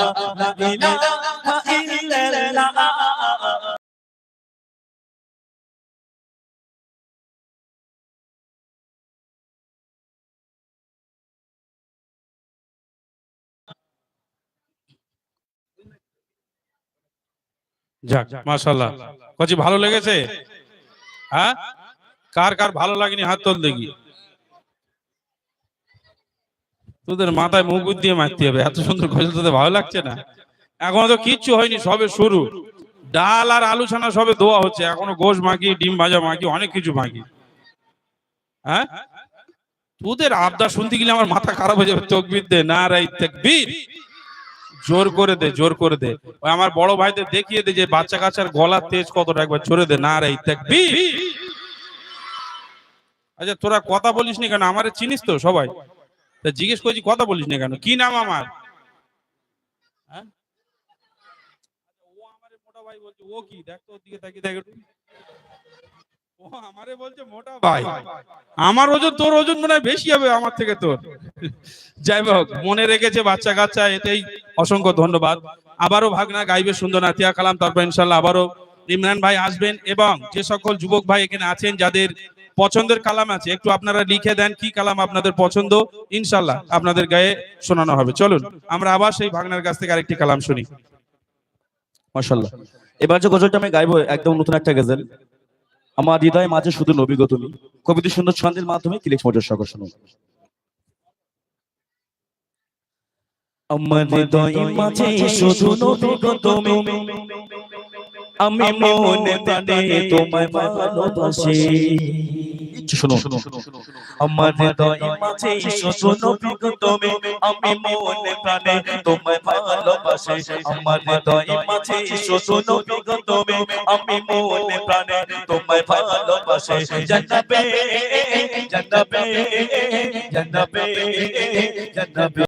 ইলাহা ইল্লাল্লাহ যাক মাশাল্লাহ কচি, ভালো লেগেছে? হ্যাঁ? কার কার ভালো লাগেনি? হাত তোল দেখি। তোদের মাথায় মুখ দিয়ে মারতে হবে। এত সুন্দর গজল তোদের ভালো লাগছে না? এখনও তো কিচ্ছু হয়নি, সবে শুরু। ডাল আর আলু ছানা সবে দোয়া হচ্ছে। এখনও গোশ মাখি, ডিম ভাজা মাখি, অনেক কিছু মাখি। হ্যাঁ? তোদের আবদার শুনতে গেলে আমার মাথা খারাপ হয়ে যাবে। তকবির দে, না রাই তকবীর। জোর করে দে, জোর করে দে। ওই আমার বড় ভাইদের দেখিয়ে দে যে বাচ্চা কাচ্চার গলার তেজ কতটা একবার জোরে দে, না রাই তকবীর। আচ্ছা তোরা কথা বলিস নি কেন? আমারে চিনিস তো সবাই? তা জিজ্ঞেস করছি, কথা বলিস না কেন? কি নাম আমার? হ্যাঁ? আমার ওজন, তোর ওজন মনে হয় বেশি হবে আমার থেকে তোর। যাই হোক, মনে রেখেছে বাচ্চা কাচ্চা, এতেই অসংখ্য ধন্যবাদ। আবারও ভাগনা গাইবে সুন্দর নাতিয়া কালাম, তারপর ইনশাল্লাহ আবারও ইমরান ভাই আসবেন এবং যে সকল যুবক ভাই এখানে আছেন, যাদের পছন্দের কালাম আছে। একটু আপনারা লিখে দেন কি কালাম আপনাদের পছন্দ। ইনশাল্লাহ আপনাদের গায়ে শোনানো হবে। চলুন, আমরা আবার সেই ভাগনার কাছ থেকে আরেকটি কালাম শুনি। মাশাআল্লাহ। এবার যে গজলটা আমি গাইবো, একদম নতুন একটা গজল। আমার হৃদয়ে মাঝে শুধু নবীগ তুমি। কবিতা সুন্দর ছন্দের মাধ্যমে ক্লিক মোটর সকল শুনুন আমার মাঝে শুধু তুমি। আমি মনে প্রাণে তোমায় ভালোবাসি। শুনো আমার হৃদয় মাঝে নবীগ তুমি আমি মনে প্রাণে তোমায় ভালোবাসি। আমার হৃদয় মাঝে নবীগ তুমি আমি মনে প্রাণে তোমায় ভালোবাসি। জান্নাবে জান্নাবে জান্নাবে